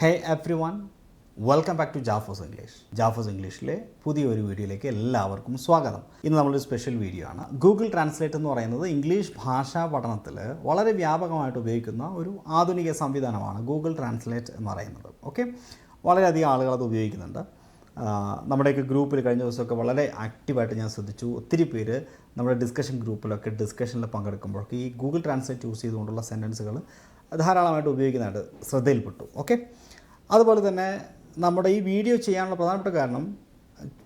Hey everyone welcome back to ജാഫോസ് English ജാഫോസ് ഇംഗ്ലീഷിലെ പുതിയൊരു വീഡിയോയിലേക്ക് എല്ലാവർക്കും സ്വാഗതം. ഇന്ന് നമ്മളൊരു സ്പെഷ്യൽ വീഡിയോ ആണ്. ഗൂഗിൾ ട്രാൻസ്ലേറ്റ് എന്ന് പറയുന്നത് ഇംഗ്ലീഷ് ഭാഷാ പഠനത്തിൽ വളരെ വ്യാപകമായിട്ട് ഉപയോഗിക്കുന്ന ഒരു ആധുനിക സംവിധാനമാണ് ഗൂഗിൾ ട്രാൻസ്ലേറ്റ് എന്ന് പറയുന്നത്. ഓക്കെ വളരെയധികം ആളുകൾ അത് ഉപയോഗിക്കുന്നുണ്ട്. നമ്മുടെയൊക്കെ ഗ്രൂപ്പിൽ കഴിഞ്ഞ ദിവസമൊക്കെ വളരെ ആക്റ്റീവായിട്ട് ഞാൻ ശ്രദ്ധിച്ചു. ഒത്തിരി പേര് നമ്മുടെ ഡിസ്കഷൻ ഗ്രൂപ്പിലൊക്കെ ഡിസ്കഷനിൽ പങ്കെടുക്കുമ്പോഴൊക്കെ ഈ ഗൂഗിൾ ട്രാൻസ്ലേറ്റ് യൂസ് ചെയ്തുകൊണ്ടുള്ള സെന്റൻസുകൾ ധാരാളമായിട്ട് ഉപയോഗിക്കുന്നതായിട്ട് ശ്രദ്ധയിൽപ്പെട്ടു. ഓക്കെ? അതുപോലെ തന്നെ നമ്മുടെ ഈ വീഡിയോ ചെയ്യാനുള്ള പ്രധാനപ്പെട്ട കാരണം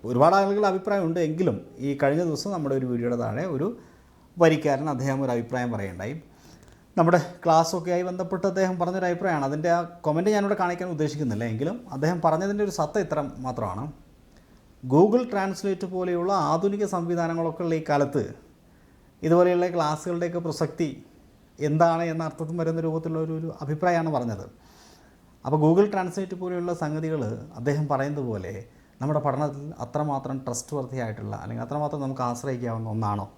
ഒരുപാട് ആളുകളുടെ അഭിപ്രായമുണ്ട് എങ്കിലും ഈ കഴിഞ്ഞ ദിവസം നമ്മുടെ ഒരു വീഡിയോയുടെ താഴെ ഒരു വരിക്കാരൻ അദ്ദേഹം ഒരു അഭിപ്രായം പറയുണ്ടായി നമ്മുടെ ക്ലാസ്സൊക്കെ ആയി ബന്ധപ്പെട്ട് അദ്ദേഹം പറഞ്ഞൊരു അഭിപ്രായമാണ്. അതിന്റെ ആ കൊമന്റ് ഞാനിവിടെ കാണിക്കാൻ ഉദ്ദേശിക്കുന്നില്ല. എങ്കിലും അദ്ദേഹം പറഞ്ഞതിന്റെ ഒരു സത്ത ഇത്ര മാത്രമാണ്. ഗൂഗിൾ ട്രാൻസ്ലേറ്റ് പോലെയുള്ള ആധുനിക സംവിധാനങ്ങളൊക്കെ ഉള്ള ഈ കാലത്ത് ഇതുപോലെയുള്ള ക്ലാസ്സുകളുടെയൊക്കെ പ്രസക്തി എന്താണ് എന്ന അർത്ഥത്തിൽ വരുന്ന രൂപത്തിലുള്ള ഒരു ഒരു അഭിപ്രായമാണ് പറഞ്ഞത്. അപ്പോൾ ഗൂഗിൾ ട്രാൻസ്ലേറ്റ് പോലെയുള്ള സംഗതികൾ അദ്ദേഹം പറയുന്നത് പോലെ നമ്മുടെ പഠനത്തിൽ അത്രമാത്രം ട്രസ്റ്റ് വർത്തിയായിട്ടുള്ള അല്ലെങ്കിൽ അത്രമാത്രം നമുക്ക് ആശ്രയിക്കാവുന്ന ഒന്നാണോ?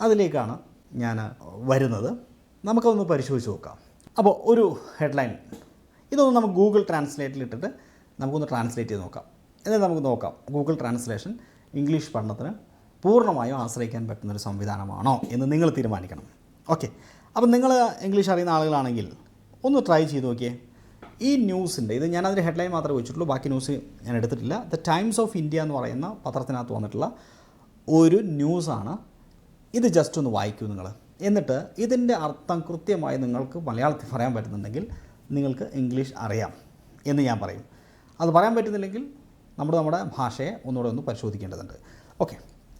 അതിലേക്കാണ് ഞാൻ വരുന്നത്. നമുക്കതൊന്ന് പരിശോധിച്ച് നോക്കാം. അപ്പോൾ ഒരു ഹെഡ്ലൈൻ ഇതൊന്ന് നമുക്ക് ഗൂഗിൾ ട്രാൻസ്ലേറ്റിൽ ഇട്ടിട്ട് നമുക്കൊന്ന് ട്രാൻസ്ലേറ്റ് ചെയ്ത് നോക്കാം. എന്നിട്ട് നമുക്ക് നോക്കാം. ഗൂഗിൾ ട്രാൻസ്ലേഷൻ ഇംഗ്ലീഷ് പഠനത്തിന് പൂർണമായും ആശ്രയിക്കാൻ പറ്റുന്നൊരു സംവിധാനമാണോ എന്ന് നിങ്ങൾ തീരുമാനിക്കണം. ഓക്കെ അപ്പം നിങ്ങൾ ഇംഗ്ലീഷ് അറിയുന്ന ആളുകളാണെങ്കിൽ ഒന്ന് ട്രൈ ചെയ്ത് നോക്കിയേ. ഈ ന്യൂസിന്റെ ഇത് ഞാൻ അതിന്റെ ഹെഡ്ലൈൻ മാത്രമേ വെച്ചിട്ടുള്ളൂ ബാക്കി ന്യൂസ് ഞാൻ എടുത്തിട്ടില്ല. ദ ടൈംസ് ഓഫ് ഇന്ത്യ എന്ന് പറയുന്ന പത്രത്തിനകത്ത് വന്നിട്ടുള്ള ഒരു ന്യൂസാണ്. ഇത് ജസ്റ്റ് ഒന്ന് വായിക്കൂ നിങ്ങൾ. എന്നിട്ട് ഇതിന്റെ അർത്ഥം കൃത്യമായി നിങ്ങൾക്ക് മലയാളത്തിൽ പറയാൻ പറ്റുന്നുണ്ടെങ്കിൽ നിങ്ങൾക്ക് ഇംഗ്ലീഷ് അറിയാം എന്ന് ഞാൻ പറയും. അത് പറയാൻ പറ്റുന്നില്ലെങ്കിൽ നമ്മൾ നമ്മുടെ ഭാഷയെ ഒന്നുകൂടെ ഒന്ന് പരിശോധിക്കേണ്ടതുണ്ട്. ഓക്കെ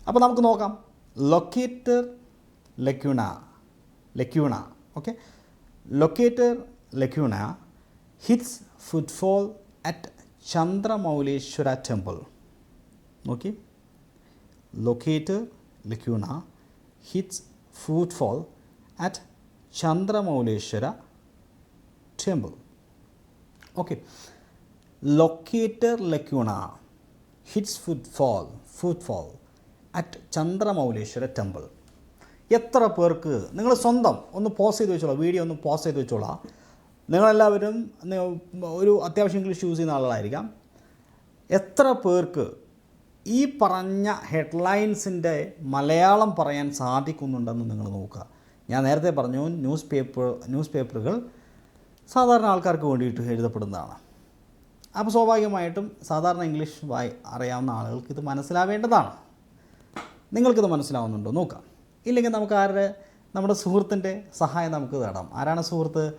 അപ്പോൾ നമുക്ക് നോക്കാം. Locator lacuna lacuna. Okay. Locator lacuna hits footfall at Chandramauleshwara temple. Okay. Locator lacuna hits footfall at Chandramauleshwara temple. Okay. Locator lacuna hits footfall footfall at Chandramauleshwara temple. എത്ര പേർക്ക്? നിങ്ങൾ സ്വന്തം ഒന്ന് പോസ് ചെയ്ത് വെച്ചോളാം. വീഡിയോ ഒന്ന് പോസ് ചെയ്ത് വെച്ചോളാം. നിങ്ങളെല്ലാവരും ഒരു അത്യാവശ്യം ഇംഗ്ലീഷ് യൂസ് ചെയ്യുന്ന ആളുകളായിരിക്കാം. എത്ര പേർക്ക് ഈ പറഞ്ഞ ഹെഡ്ലൈൻസിന്റെ മലയാളം പറയാൻ സാധിക്കുന്നുണ്ടെന്ന് നിങ്ങൾ നോക്കുക. ഞാൻ നേരത്തെ പറഞ്ഞു ന്യൂസ് പേപ്പർ ന്യൂസ് പേപ്പറുകൾ സാധാരണ ആൾക്കാർക്ക് വേണ്ടിയിട്ട് എഴുതപ്പെടുന്നതാണ്. അപ്പോൾ സ്വാഭാവികമായിട്ടും സാധാരണ ഇംഗ്ലീഷ് വായി അറിയാവുന്ന ആളുകൾക്ക് ഇത് മനസ്സിലാവേണ്ടതാണ്. നിങ്ങൾക്കിത് മനസ്സിലാവുന്നുണ്ടോ? നോക്കാം. ഇല്ലെങ്കിൽ നമുക്ക് ആരുടെ? നമ്മുടെ സുഹൃത്തിന്റെ സഹായം നമുക്ക് തേടാം ആരാണ് സുഹൃത്ത്?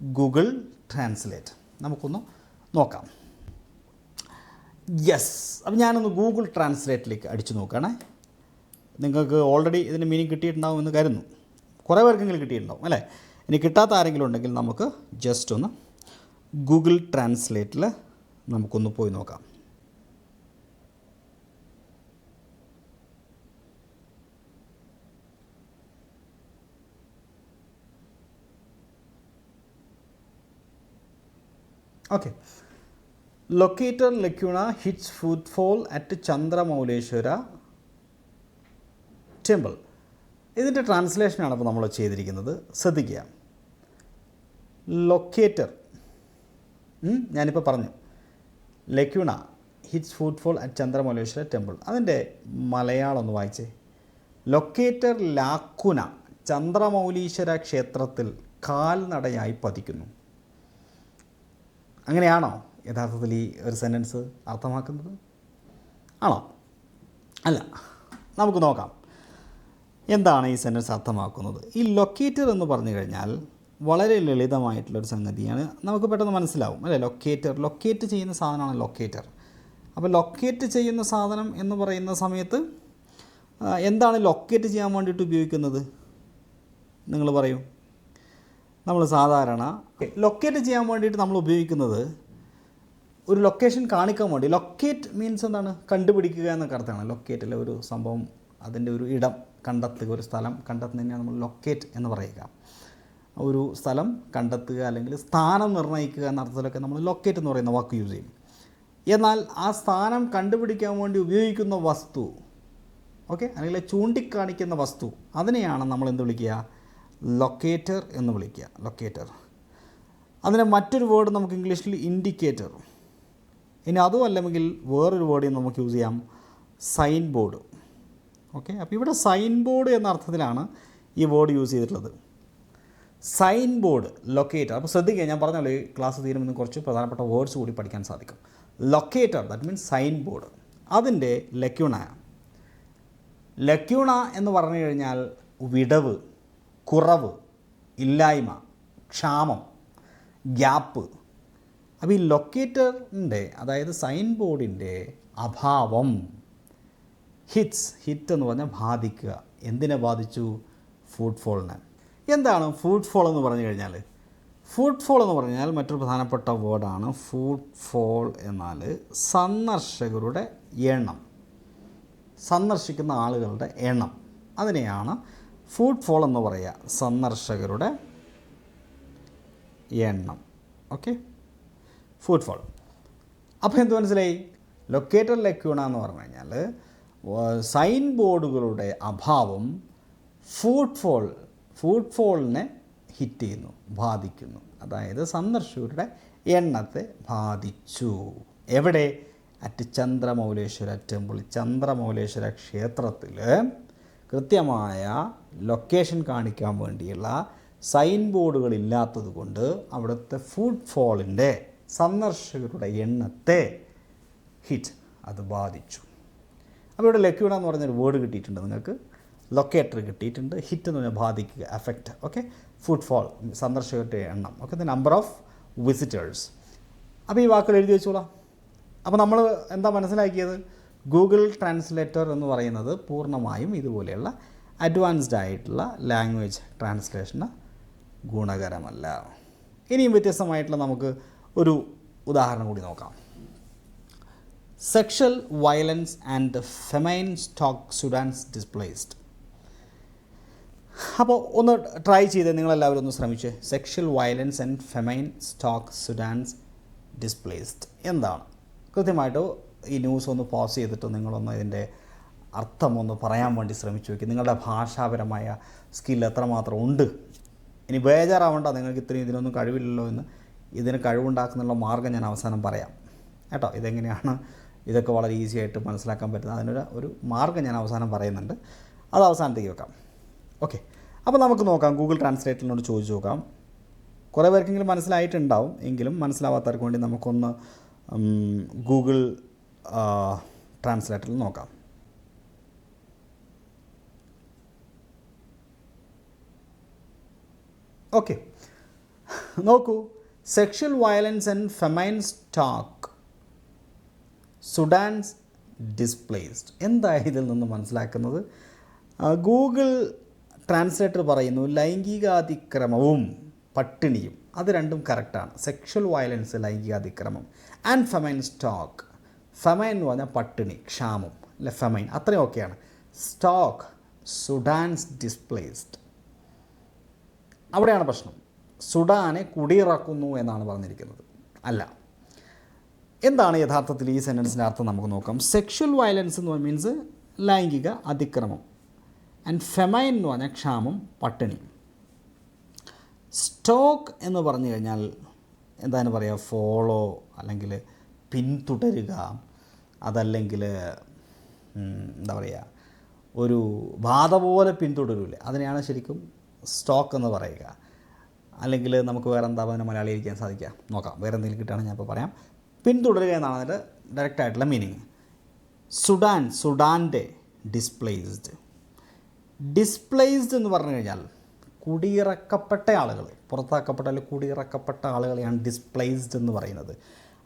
ഗൂഗിൾ ട്രാൻസ്ലേറ്റ് നമുക്കൊന്ന് നോക്കാം. യെസ് അപ്പം ഞാനൊന്ന് ഗൂഗിൾ ട്രാൻസ്ലേറ്റിലേക്ക് അടിച്ചു നോക്കുകയാണേ. നിങ്ങൾക്ക് ഓൾറെഡി ഇതിന്റെ മീനിങ് കിട്ടിയിട്ടുണ്ടാവും എന്ന് കരുതുന്നു. കുറേ പേർക്കെങ്കിലും കിട്ടിയിട്ടുണ്ടാവും അല്ലേ? ഇനി കിട്ടാത്ത ആരെങ്കിലും ഉണ്ടെങ്കിൽ നമുക്ക് ജസ്റ്റ് ഒന്ന് ഗൂഗിൾ ട്രാൻസ്ലേറ്റിൽ നമുക്കൊന്ന് പോയി നോക്കാം. Okay locator lacuna hits footfall at Chandramouleshwara temple ഇതിന്റെ ട്രാൻസ്ലേഷനാണ് ഇപ്പോൾ നമ്മൾ ചെയ്തിരിക്കുന്നത്. ശ്രദ്ധിക്കുക. ലൊക്കേറ്റർ ഞാനിപ്പോൾ പറഞ്ഞു. Lacuna hits footfall at Chandramouleshwara temple അതിന്റെ മലയാളം ഒന്ന് വായിച്ചേ. ലൊക്കേറ്റർ ലാക്കുന ചന്ദ്രമൗലീശ്വര ക്ഷേത്രത്തിൽ കാൽനടയായി പതിക്കുന്നു. അങ്ങനെയാണോ യഥാർത്ഥത്തിൽ ഈ ഒരു സെന്റൻസ് അർത്ഥമാക്കുന്നത്? ആണോ? അല്ല നമുക്ക് നോക്കാം. എന്താണ് ഈ സെന്റൻസ് അർത്ഥമാക്കുന്നത്? ഈ ലൊക്കേറ്റർ എന്ന് പറഞ്ഞു കഴിഞ്ഞാൽ വളരെ ലളിതമായിട്ടുള്ളൊരു സംഗതിയാണ്. നമുക്ക് പെട്ടെന്ന് മനസ്സിലാവും അല്ലേ? ലൊക്കേറ്റർ ലൊക്കേറ്റ് ചെയ്യുന്ന സാധനമാണ് ലൊക്കേറ്റർ അപ്പോൾ ലൊക്കേറ്റ് ചെയ്യുന്ന സാധനം എന്ന് പറയുന്ന സമയത്ത് എന്താണ് ലൊക്കേറ്റ് ചെയ്യാൻ വേണ്ടിയിട്ട് ഉപയോഗിക്കുന്നത്? നിങ്ങൾ പറയൂ. നമ്മൾ സാധാരണ ലൊക്കേറ്റ് ചെയ്യാൻ വേണ്ടിയിട്ട് നമ്മൾ ഉപയോഗിക്കുന്നത് ഒരു ലൊക്കേഷൻ കാണിക്കാൻ വേണ്ടി. ലൊക്കേറ്റ് മീൻസ് എന്താണ്? കണ്ടുപിടിക്കുക എന്നൊക്കെ അർത്ഥമാണ്. ലൊക്കേറ്റ് അല്ലെ ഒരു സംഭവം അതിന്റെ ഒരു ഇടം കണ്ടെത്തുക ഒരു സ്ഥലം കണ്ടെത്തുന്നതിനാണ് നമ്മൾ ലൊക്കേറ്റ് എന്ന് പറയുക. ഒരു സ്ഥലം കണ്ടെത്തുക അല്ലെങ്കിൽ സ്ഥാനം നിർണയിക്കുക എന്ന അർത്ഥത്തിലൊക്കെ നമ്മൾ ലൊക്കേറ്റ് എന്ന് പറയുന്ന വാക്ക് യൂസ് ചെയ്യും. എന്നാൽ ആ സ്ഥാനം കണ്ടുപിടിക്കാൻ വേണ്ടി ഉപയോഗിക്കുന്ന വസ്തു ഓക്കെ അല്ലെങ്കിൽ ചൂണ്ടിക്കാണിക്കുന്ന വസ്തു അതിനെയാണ് നമ്മൾ എന്ത് വിളിക്കുക? ലൊക്കേറ്റർ എന്ന് വിളിക്കുക. ലൊക്കേറ്റർ അതിന് മറ്റൊരു വേർഡ് നമുക്ക് ഇംഗ്ലീഷിൽ ഇൻഡിക്കേറ്റർ ഇനി അതും അല്ലെങ്കിൽ വേറൊരു വേർഡ് നമുക്ക് യൂസ് ചെയ്യാം. സൈൻ ബോർഡ് ഓക്കെ അപ്പോൾ ഇവിടെ സൈൻ ബോർഡ് എന്ന അർത്ഥത്തിലാണ് ഈ വേർഡ് യൂസ് ചെയ്തിട്ടുള്ളത്. സൈൻ ബോർഡ് ലൊക്കേറ്റർ അപ്പോൾ ശ്രദ്ധിക്കുക ഞാൻ പറഞ്ഞല്ലോ ഈ ക്ലാസ് തീരുമെന്ന് കുറച്ച് പ്രധാനപ്പെട്ട വേർഡ്സ് കൂടി പഠിക്കാൻ സാധിക്കും. Locator that means sign board അതിന്റെ ലക്യൂണ. ലക്യൂണ എന്ന് പറഞ്ഞു കഴിഞ്ഞാൽ വിടവ്. കുറവ് ഇല്ലായ്മ ക്ഷാമം ഗ്യാപ്പ്. അപ്പോൾ ഈ ലൊക്കേറ്ററിന്റെ അതായത് സൈൻ ബോർഡിന്റെ അഭാവം ഹിറ്റ്സ് ഹിറ്റ് എന്ന് പറഞ്ഞാൽ ബാധിക്കുക. എന്തിനെ ബാധിച്ചു? ഫുഡ് ഫോളിനെ എന്താണ് ഫുഡ് ഫോൾ എന്ന് പറഞ്ഞു കഴിഞ്ഞാൽ ഫുഡ് ഫോൾ എന്ന് പറഞ്ഞാൽ മറ്റൊരു പ്രധാനപ്പെട്ട വേർഡാണ് ഫുഡ് ഫോൾ എന്നാൽ സന്ദർശകരുടെ എണ്ണം. സന്ദർശിക്കുന്ന ആളുകളുടെ എണ്ണം. അതിനെയാണ് ഫുഡ് ഫോൾ എന്ന് പറയുക സന്ദർശകരുടെ എണ്ണം. ഓക്കെ ഫുഡ് ഫോൾ അപ്പോൾ എന്ത് മനസ്സിലായി? ലൊക്കേറ്റർ ലക്യൂണ എന്ന് പറഞ്ഞു കഴിഞ്ഞാൽ സൈൻ ബോർഡുകളുടെ അഭാവം ഫുഡ് ഫോൾ ഫുഡ് ഫോളിനെ ഹിറ്റ് ചെയ്യുന്നു ബാധിക്കുന്നു. അതായത് സന്ദർശകരുടെ എണ്ണത്തെ ബാധിച്ചു. എവിടെ? അറ്റ് ചന്ദ്രമൗലേശ്വര ടെമ്പിൾ ചന്ദ്രമൗലേശ്വര ക്ഷേത്രത്തിൽ കൃത്യമായ ലൊക്കേഷൻ കാണിക്കാൻ വേണ്ടിയുള്ള സൈൻ ബോർഡുകൾ ഇല്ലാത്തത് കൊണ്ട് അവിടുത്തെ ഫുഡ് ഫോളിന്റെ സന്ദർശകരുടെ എണ്ണത്തെ ഹിറ്റ് അത് ബാധിച്ചു. അപ്പോൾ ഇവിടെ ലക്യൂഡ എന്ന് പറഞ്ഞൊരു വേർഡ് കിട്ടിയിട്ടുണ്ട് നിങ്ങൾക്ക്. ലൊക്കേറ്റർ കിട്ടിയിട്ടുണ്ട്. ഹിറ്റ് എന്ന് പറഞ്ഞാൽ ബാധിക്കുക എഫക്റ്റ് ഓക്കെ ഫുഡ് ഫോൾ സന്ദർശകരുടെ എണ്ണം. Okay the number of visitors അപ്പോൾ ഈ വാക്കുകൾ എഴുതി വെച്ചോളാം. അപ്പോൾ നമ്മൾ എന്താ മനസ്സിലാക്കിയത്? ഗൂഗിൾ ട്രാൻസ്ലേറ്റർ എന്ന് പറയുന്നത് പൂർണമായും ഇതുപോലെയുള്ള അഡ്വാൻസ്ഡ് ആയിട്ടുള്ള ലാംഗ്വേജ് ട്രാൻസ്ലേഷന് ഗുണകരമല്ല. ഇനിയും വ്യത്യസ്തമായിട്ടുള്ള നമുക്ക് ഒരു ഉദാഹരണം കൂടി നോക്കാം. Sexual violence and famine stalk Sudan's displaced അപ്പോൾ ഒന്ന് ട്രൈ ചെയ്ത് നിങ്ങളെല്ലാവരും ഒന്ന് ശ്രമിച്ച്. Sexual violence and famine stalk Sudan's displaced എന്താണ്? കൃത്യമായിട്ട് ഈ ന്യൂസ് ഒന്ന് പോസ് ചെയ്തിട്ട് നിങ്ങളൊന്ന് ഇതിന്റെ അർത്ഥം ഒന്ന് പറയാൻ വേണ്ടി ശ്രമിച്ചു നോക്കി. നിങ്ങളുടെ ഭാഷാപരമായ സ്കിൽ എത്രമാത്രം ഉണ്ട്? ഇനി ബേജാറാവണ്ട നിങ്ങൾക്ക് ഇത്രയും ഇതിനൊന്നും കഴിവില്ലല്ലോ എന്ന്. ഇതിന് കഴിവുണ്ടാക്കുന്നുള്ള മാർഗം ഞാൻ അവസാനം പറയാം. കേട്ടോ ഇതെങ്ങനെയാണ്? ഇതൊക്കെ വളരെ ഈസി ആയിട്ട് മനസ്സിലാക്കാൻ പറ്റുന്നത്. അതിനൊരു ഒരു മാർഗം ഞാൻ അവസാനം പറയുന്നുണ്ട്. അത് അവസാനത്തേക്ക് വെക്കാം. ഓക്കെ അപ്പോൾ നമുക്ക് നോക്കാം ഗൂഗിൾ ട്രാൻസ്ലേറ്ററിനോട് ചോദിച്ചു നോക്കാം. കുറേ പേർക്കെങ്കിലും മനസ്സിലായിട്ടുണ്ടാവും എങ്കിലും മനസ്സിലാവാത്തവർക്ക് വേണ്ടി നമുക്കൊന്ന് ഗൂഗിൾ ട്രാൻസ്ലേറ്ററിൽ നോക്കാം. ഓക്കെ. നോക്കൂ. Sexual violence and famine stalk Sudan's displaced എന്താ ഇതിൽ നിന്ന് മനസ്സിലാക്കുന്നത്? ഗൂഗിൾ ട്രാൻസ്ലേറ്റർ പറയുന്നു ലൈംഗികാതിക്രമവും പട്ടിണിയും. അത് രണ്ടും കറക്റ്റാണ് സെക്ഷൽ വയലൻസ് ലൈംഗികാതിക്രമം. ആൻഡ് ഫെമൈൻ സ്റ്റോക്ക് ഫെമൈൻ എന്ന് പറഞ്ഞാൽ പട്ടിണി ക്ഷാമം അല്ലെ സമയൻ അത്രയും ഓക്കെയാണ് സ്റ്റോക്ക് സുഡാൻസ് ഡിസ്പ്ലേസ്ഡ് അവിടെയാണ് പ്രശ്നം. സുഡാനെ കുടിയിറക്കുന്നു എന്നാണ് പറഞ്ഞിരിക്കുന്നത്. അല്ല. എന്താണ് യഥാർത്ഥത്തിൽ ഈ സെന്റൻസിന്റെ അർത്ഥം നമുക്ക് നോക്കാം. സെക്ഷൽ വയലൻസ് എന്ന് പറഞ്ഞാൽ മീൻസ് ലൈംഗിക അതിക്രമം. ആൻഡ് ഫെമൈൻ എന്ന് പറഞ്ഞാൽ ക്ഷാമം പട്ടിണി. സ്റ്റോക്ക് എന്ന് പറഞ്ഞു കഴിഞ്ഞാൽ എന്താണ് പറയുക ഫോളോ അല്ലെങ്കിൽ പിന്തുടരുക. അതല്ലെങ്കിൽ എന്താ പറയുക ഒരു ബാധ പോലെ പിന്തുടരൂലേ അതിനെയാണ് ശരിക്കും സ്റ്റോക്ക് എന്ന് പറയുക. അല്ലെങ്കിൽ നമുക്ക് വേറെ എന്താ പറയുക മലയാളി ഇരിക്കാൻ സാധിക്കുക? നോക്കാം. വേറെ എന്തെങ്കിലും കിട്ടുകയാണെങ്കിൽ ഞാൻ ഇപ്പോൾ പറയാം. പിന്തുടരുക എന്നാണ് അതിന്റെ ഡയറക്റ്റ് ആയിട്ടുള്ള മീനിങ് സുഡാൻ സുഡാന്റെ ഡിസ്പ്ലേസ്ഡ് ഡിസ്പ്ലേസ്ഡ് എന്ന് പറഞ്ഞു കഴിഞ്ഞാൽ കുടിയിറക്കപ്പെട്ട ആളുകൾ പുറത്താക്കപ്പെട്ട അല്ലെങ്കിൽ കുടിയിറക്കപ്പെട്ട ആളുകളെയാണ് ഡിസ്പ്ലേസ്ഡ് എന്ന് പറയുന്നത്.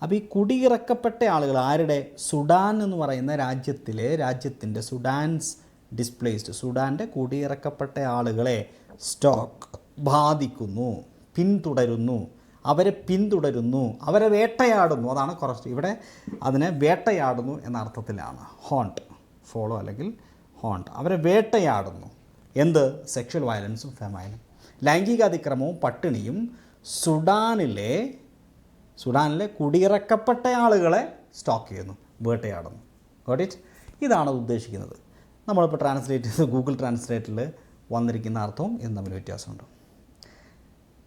അപ്പോൾ ഈ കുടിയിറക്കപ്പെട്ട ആളുകൾ ആരുടെ? സുഡാൻ എന്ന് പറയുന്ന രാജ്യത്തിലെ രാജ്യത്തിന്റെ സുഡാൻസ് ഡിസ്പ്ലേസ്ഡ് സുഡാന്റെ കുടിയിറക്കപ്പെട്ട ആളുകളെ സ്റ്റോക്ക് ബാധിക്കുന്നു പിന്തുടരുന്നു അവരെ പിന്തുടരുന്നു അവരെ വേട്ടയാടുന്നു. അതാണ് കുറച്ച് ഇവിടെ അതിനെ വേട്ടയാടുന്നു എന്ന അർത്ഥത്തിലാണ്. ഹോണ്ട് ഫോളോ അല്ലെങ്കിൽ ഹോണ്ട്. അവരെ വേട്ടയാടുന്നു. എന്ത്? സെക്ഷൽ വയലൻസും ഫെമൈനും ലൈംഗിക അതിക്രമവും പട്ടിണിയും സുഡാനിലെ സുഡാനിലെ കുടിയിറക്കപ്പെട്ട ആളുകളെ സ്റ്റോക്ക് ചെയ്യുന്നു വേട്ടയാടുന്നു. ഗോട്ട് ഇറ്റ് ഇതാണ് ഉദ്ദേശിക്കുന്നത്. നമ്മളിപ്പോൾ ട്രാൻസ്ലേറ്റ് ചെയ്ത് ഗൂഗിൾ ട്രാൻസ്ലേറ്ററിൽ വന്നിരിക്കുന്ന അർത്ഥവും ഇത് തമ്മിൽ വ്യത്യാസമുണ്ട്.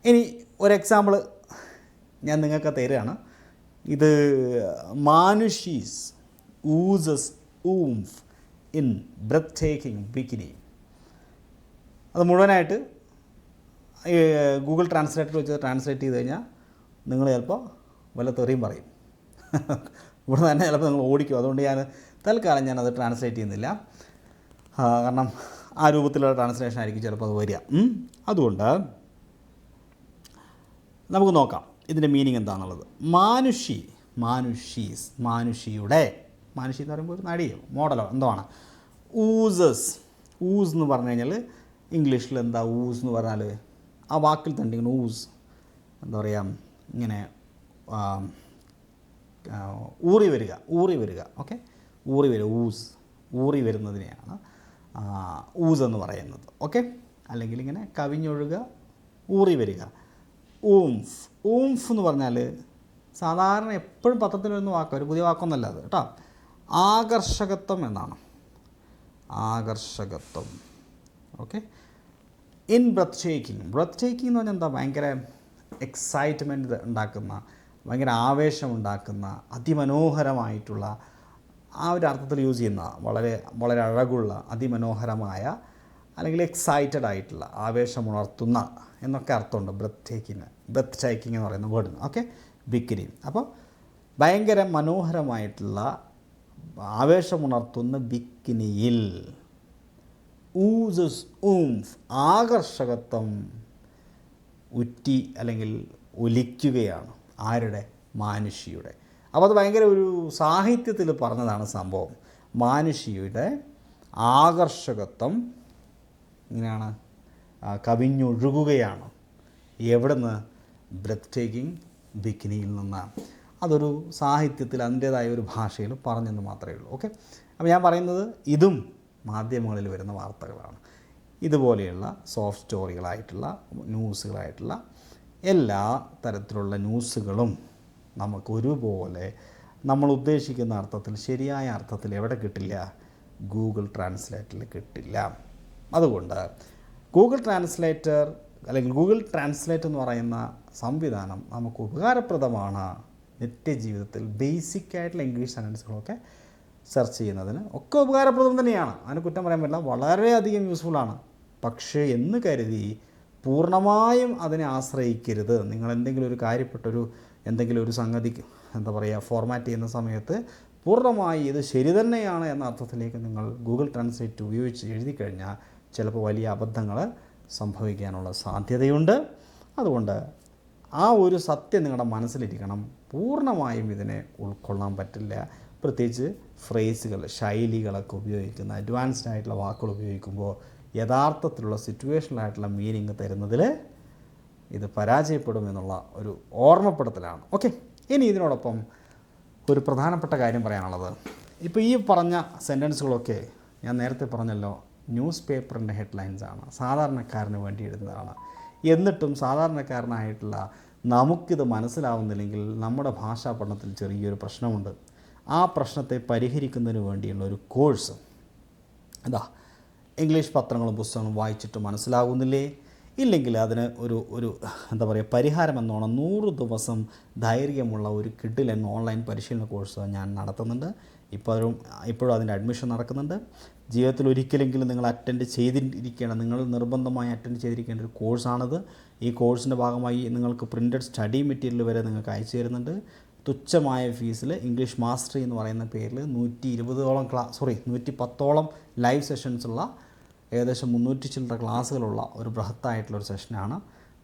ഇനി ഒരു എക്സാമ്പിൾ ഞാൻ നിങ്ങൾക്ക് തരികയാണ്. ഇത് Manushi's oozes oomph in breathtaking bikini അത് മുഴുവനായിട്ട് ഗൂഗിൾ ട്രാൻസ്ലേറ്റർ വെച്ച് ട്രാൻസ്ലേറ്റ് ചെയ്ത് കഴിഞ്ഞാൽ നിങ്ങൾ ചിലപ്പോൾ വല്ല തെറിയും പറയും. ഇവിടെ തന്നെ ചിലപ്പോൾ നിങ്ങൾ ഓടിക്കും. അതുകൊണ്ട് ഞാൻ തൽക്കാലം ഞാനത് ട്രാൻസ്ലേറ്റ് ചെയ്യുന്നില്ല. കാരണം ആ രൂപത്തിലുള്ള ട്രാൻസ്ലേഷൻ ആയിരിക്കും ചിലപ്പോൾ അത് വരിക. അതുകൊണ്ട് നമുക്ക് നോക്കാം. ഇതിന്റെ മീനിങ് എന്താണുള്ളത് മാനുഷി മാനുഷീസ് മാനുഷിയുടെ മാനുഷി എന്ന് പറയുമ്പോൾ ഒരു നടിയോ മോഡലോ എന്തോ ആണ്. ഊസസ്. ഊസ് എന്ന് പറഞ്ഞു കഴിഞ്ഞാൽ ഇംഗ്ലീഷിൽ എന്താ ഊസ് എന്ന് പറഞ്ഞാൽ? ആ വാക്കിൽ തന്നെ ഇങ്ങനെ ഊസ്. എന്താ പറയുക ഇങ്ങനെ ഊറി വരിക ഊറി വരിക ഓക്കെ? ഊറി വരിക ഊസ് ഊറി വരുന്നതിനെയാണ് ഊസ് എന്ന് പറയുന്നത് ഓക്കെ? അല്ലെങ്കിൽ ഇങ്ങനെ കവിഞ്ഞൊഴുക ഊറി വരിക. ഊംഫ് ഊംഫ് എന്ന് പറഞ്ഞാൽ സാധാരണ എപ്പോഴും പത്രത്തിൽ വരുന്ന വാക്ക് ഒരു പുതിയ വാക്കൊന്നല്ല അത് കേട്ടോ? ആകർഷകത്വം എന്നാണ്. ആകർഷകത്വം okay? In breath shaking breath shaking എന്ന് പറഞ്ഞാൽ എന്താ? ഭയങ്കര എക്സൈറ്റ്മെന്റ് ഉണ്ടാക്കുന്ന ഭയങ്കര ആവേശമുണ്ടാക്കുന്ന അതിമനോഹരമായിട്ടുള്ള ആ ഒരു അർത്ഥത്തിൽ യൂസ് ചെയ്യുന്ന വളരെ വളരെ അഴകുള്ള അതിമനോഹരമായ അല്ലെങ്കിൽ എക്സൈറ്റഡ് ആയിട്ടുള്ള ആവേശമുണർത്തുന്ന എന്നൊക്കെ അർത്ഥമുണ്ട് ബ്രത്ത് ടേക്കിങ് ബ്രത്ത് ടേക്കിംഗ് എന്ന് പറയുന്ന വേർഡിന് ഓക്കെ ബിക്കിനി അപ്പോൾ ഭയങ്കര മനോഹരമായിട്ടുള്ള ആവേശമുണർത്തുന്ന ബിക്കിനിയിൽ ഊസസ് ഊംഫ് ആകർഷകത്വം ഉറ്റി അല്ലെങ്കിൽ ഒലിക്കുകയാണ്. ആരുടെ? മാനുഷിയുടെ. അപ്പോൾ അത് ഭയങ്കര ഒരു സാഹിത്യത്തിൽ പറഞ്ഞതാണ് സംഭവം. മാനുഷിയുടെ ആകർഷകത്വം ഇങ്ങനെയാണ്. കവിഞ്ഞൊഴുകുകയാണ്. എവിടുന്ന്? ബ്രത്ത് ടേക്കിംഗ് ബിക്കിനിയിൽ നിന്നാണ്. അതൊരു സാഹിത്യത്തിൽ അതിന്റേതായ ഒരു ഭാഷയിൽ പറഞ്ഞെന്ന് മാത്രമേ ഉള്ളൂ. ഓക്കെ അപ്പോൾ ഞാൻ പറയുന്നത് ഇതും മാധ്യമങ്ങളിൽ വരുന്ന വാർത്തകളാണ്. ഇതുപോലെയുള്ള സോഫ്റ്റ് സ്റ്റോറികളായിട്ടുള്ള ന്യൂസുകളായിട്ടുള്ള എല്ലാ തരത്തിലുള്ള ന്യൂസുകളും നമുക്ക് ഒരുപോലെ നമ്മൾ ഉദ്ദേശിക്കുന്ന അർത്ഥത്തിൽ ശരിയായ അർത്ഥത്തിൽ എവിടെ കിട്ടില്ല? ഗൂഗിൾ ട്രാൻസ്ലേറ്ററിൽ കിട്ടില്ല. അതുകൊണ്ട് ഗൂഗിൾ ട്രാൻസ്ലേറ്റർ അല്ലെങ്കിൽ ഗൂഗിൾ ട്രാൻസ്ലേറ്റ് എന്ന് പറയുന്ന സംവിധാനം നമുക്ക് ഉപകാരപ്രദമാണ്. നിത്യജീവിതത്തിൽ ബേസിക് ആയിട്ടുള്ള ഇംഗ്ലീഷ് സെന്റൻസുകളൊക്കെ സെർച്ച് ചെയ്യുന്നതിന് ഒക്കെ ഉപകാരപ്രദം തന്നെയാണ്. അതിന് കുറ്റം പറയാൻ പറ്റില്ല. വളരെയധികം യൂസ്ഫുള്ളാണ് പക്ഷേ എന്ന് കരുതി പൂർണമായും അതിനെ ആശ്രയിക്കരുത്. നിങ്ങൾ എന്തെങ്കിലും ഒരു കാര്യപ്പെട്ടൊരു എന്തെങ്കിലും ഒരു സംഗതി എന്താ പറയുക ഫോർമാറ്റ് ചെയ്യുന്ന സമയത്ത് പൂർണമായി ഇത് ശരി തന്നെയാണ് എന്ന അർത്ഥത്തിലേക്ക് നിങ്ങൾ ഗൂഗിൾ ട്രാൻസ്ലേറ്റ് ഉപയോഗിച്ച് എഴുതി കഴിഞ്ഞാൽ ചിലപ്പോൾ വലിയ അബദ്ധങ്ങൾ സംഭവിക്കാനുള്ള സാധ്യതയുണ്ട്. അതുകൊണ്ട് ആ ഒരു സത്യം നിങ്ങളുടെ മനസ്സിലിരിക്കണം. പൂർണമായും ഇതിനെ ഉൾക്കൊള്ളാൻ പറ്റില്ല. പ്രത്യേകിച്ച് ഫ്രേസുകൾ ശൈലികളൊക്കെ ഉപയോഗിക്കുന്ന അഡ്വാൻസ്ഡ് ആയിട്ടുള്ള വാക്കുകൾ ഉപയോഗിക്കുമ്പോൾ യഥാർത്ഥത്തിലുള്ള സിറ്റുവേഷനിലായിട്ടുള്ള മീനിങ് തരുന്നതിൽ ഇത് പരാജയപ്പെടും എന്നുള്ള ഒരു ഓർമ്മപ്പെടുത്തലാണ്. ഓക്കെ ഇനി ഇതിനോടൊപ്പം ഒരു പ്രധാനപ്പെട്ട കാര്യം പറയാനുള്ളത്. ഇപ്പോൾ ഈ പറഞ്ഞ സെന്റൻസുകളൊക്കെ ഞാൻ നേരത്തെ പറഞ്ഞല്ലോ ന്യൂസ് പേപ്പറിന്റെ ഹെഡ്ലൈൻസാണ് സാധാരണക്കാരന് വേണ്ടി എഴുതുന്നതാണ്. എന്നിട്ടും സാധാരണക്കാരനായിട്ടുള്ള നമുക്കിത് മനസ്സിലാവുന്നില്ലെങ്കിൽ നമ്മുടെ ഭാഷാ പഠനത്തിൽ ചെറിയൊരു പ്രശ്നമുണ്ട്. ആ പ്രശ്നത്തെ പരിഹരിക്കുന്നതിന് വേണ്ടിയുള്ള ഒരു കോഴ്സ് എന്താ ഇംഗ്ലീഷ് പത്രങ്ങളും പുസ്തകങ്ങളും വായിച്ചിട്ട് മനസ്സിലാകുന്നില്ലേ? ഇല്ലെങ്കിൽ അതിന് ഒരു ഒരു എന്താ പറയുക പരിഹാരം എന്നോണം നൂറ് ദിവസം ധൈര്യമുള്ള ഒരു കിഡിൽ എന്ന ഓൺലൈൻ പരിശീലന കോഴ്സ് ഞാൻ നടത്തുന്നുണ്ട്. ഇപ്പോഴും ഇപ്പോഴും അതിന്റെ അഡ്മിഷൻ നടക്കുന്നുണ്ട്. ജീവിതത്തിൽ ഒരിക്കലെങ്കിലും നിങ്ങൾ അറ്റൻഡ് ചെയ്തിരിക്കേണ്ട നിങ്ങൾ നിർബന്ധമായി അറ്റൻഡ് ചെയ്തിരിക്കേണ്ട ഒരു കോഴ്സാണിത്. ഈ കോഴ്സിന്റെ ഭാഗമായി നിങ്ങൾക്ക് പ്രിന്റഡ് സ്റ്റഡി മെറ്റീരിയൽ വരെ നിങ്ങൾക്ക് അയച്ചു തരുന്നുണ്ട്. തുച്ഛമായ ഫീസിൽ ഇംഗ്ലീഷ് മാസ്റ്ററി എന്ന് പറയുന്ന പേരിൽ നൂറ്റി ഇരുപതോളം ക്ലാസ് സോറി നൂറ്റി പത്തോളം ലൈവ് സെഷൻസ് ഉള്ള ഏകദേശം മുന്നൂറ്റി ചില്ലറ ക്ലാസ്സുകളുള്ള ഒരു ബൃഹത്തായിട്ടുള്ള ഒരു സെഷനാണ്.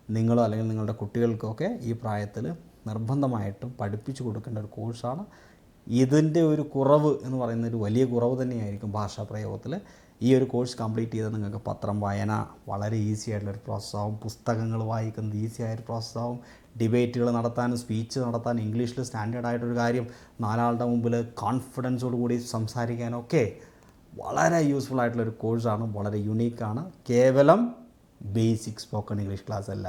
നിങ്ങളോ അല്ലെങ്കിൽ നിങ്ങളുടെ കുട്ടികൾക്കൊക്കെ ഈ പ്രായത്തിൽ നിർബന്ധമായിട്ടും പഠിപ്പിച്ചു കൊടുക്കേണ്ട ഒരു കോഴ്സാണ്. ഇതിന്റെ ഒരു കുറവ് എന്ന് പറയുന്ന ഒരു വലിയ കുറവ് തന്നെയായിരിക്കും ഭാഷാ പ്രയോഗത്തിൽ ഈ ഒരു കോഴ്സ് കംപ്ലീറ്റ് ചെയ്താൽ നിങ്ങൾക്ക് പത്രം വായന വളരെ ഈസി ആയിട്ടുള്ളൊരു പ്രോസസ്സാവും പുസ്തകങ്ങൾ വായിക്കുന്നത് ഈസി ആയൊരു പ്രോസസ്സാവും ഡിബേറ്റുകൾ നടത്താനും സ്പീച്ച് നടത്താനും ഇംഗ്ലീഷിൽ സ്റ്റാൻഡേർഡ് ആയിട്ടൊരു കാര്യം നാലാളുടെ മുമ്പിൽ കോൺഫിഡൻസോട് കൂടി സംസാരിക്കാനൊക്കെ വളരെ യൂസ്ഫുൾ ആയിട്ടുള്ളൊരു കോഴ്സാണ് വളരെ യുണീക്കാണ് കേവലം ബേസിക് സ്പോക്കൺ ഇംഗ്ലീഷ് ക്ലാസ് അല്ല.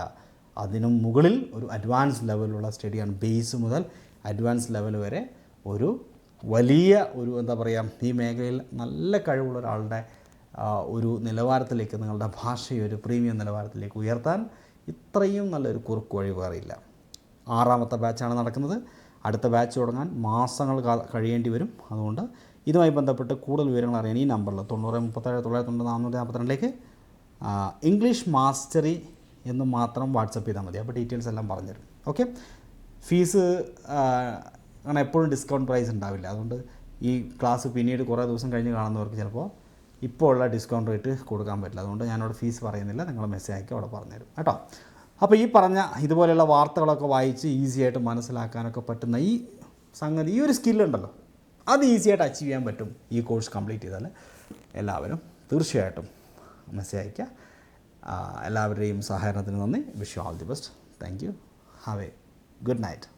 അതിനും മുകളിൽ ഒരു അഡ്വാൻസ് ലെവലുള്ള സ്റ്റഡിയാണ് ബേസ് മുതൽ അഡ്വാൻസ് ലെവൽ വരെ ഒരു വലിയ ഒരു എന്താ പറയുക ഈ മേഖലയിൽ നല്ല കഴിവുള്ള ഒരാളുടെ ഒരു നിലവാരത്തിലേക്ക് നിങ്ങളുടെ ഭാഷയെ ഒരു പ്രീമിയം നിലവാരത്തിലേക്ക് ഉയർത്താൻ ഇത്രയും നല്ലൊരു കുറുക്ക് വഴി വേറില്ല ആറാമത്തെ ബാച്ചാണ് നടക്കുന്നത്. അടുത്ത ബാച്ച് തുടങ്ങാൻ മാസങ്ങൾ കഴിയേണ്ടി വരും. അതുകൊണ്ട് ഇതുമായി ബന്ധപ്പെട്ട് കൂടുതൽ വിവരങ്ങൾ അറിയാൻ ഈ നമ്പറിൽ തൊണ്ണൂറ് മുപ്പത്തേഴ് തൊള്ളായിരത്തി തൊണ്ണൂറ് നാനൂറ്റി നാൽപ്പത്തിരണ്ടിലേക്ക് ഇംഗ്ലീഷ് മാസ്റ്ററി എന്ന് മാത്രം വാട്സപ്പ് ചെയ്താൽ മതി. അപ്പോൾ ഡീറ്റെയിൽസ് എല്ലാം പറഞ്ഞുതരും. ഓക്കെ ഫീസ് അങ്ങനെ എപ്പോഴും ഡിസ്കൗണ്ട് പ്രൈസ് ഉണ്ടാവില്ല. അതുകൊണ്ട് ഈ ക്ലാസ് പിന്നീട് കുറേ ദിവസം കഴിഞ്ഞ് കാണുന്നവർക്ക് ചിലപ്പോൾ ഇപ്പോൾ ഉള്ള ഡിസ്കൗണ്ട് റേറ്റ് കൊടുക്കാൻ പറ്റില്ല. അതുകൊണ്ട് ഞാനവിടെ ഫീസ് പറയുന്നില്ല. നിങ്ങൾ മെസ്സേജ് അയക്കി അവിടെ പറഞ്ഞുതരും. കേട്ടോ? അപ്പോൾ ഈ പറഞ്ഞ ഇതുപോലെയുള്ള വാർത്തകളൊക്കെ വായിച്ച് ഈസി ആയിട്ട് മനസ്സിലാക്കാനൊക്കെ പറ്റുന്ന ഈ സംഗതി ഈ ഒരു സ്കില്ലുണ്ടല്ലോ അത് ഈസിയായിട്ട് അച്ചീവ് ചെയ്യാൻ പറ്റും. ഈ കോഴ്സ് കംപ്ലീറ്റ് ചെയ്താൽ എല്ലാവരും തീർച്ചയായിട്ടും മെസ്സേജ് അയയ്ക്കുക. എല്ലാവരുടെയും സഹകരണത്തിന് നന്ദി. Wish you all the best thank you have a good night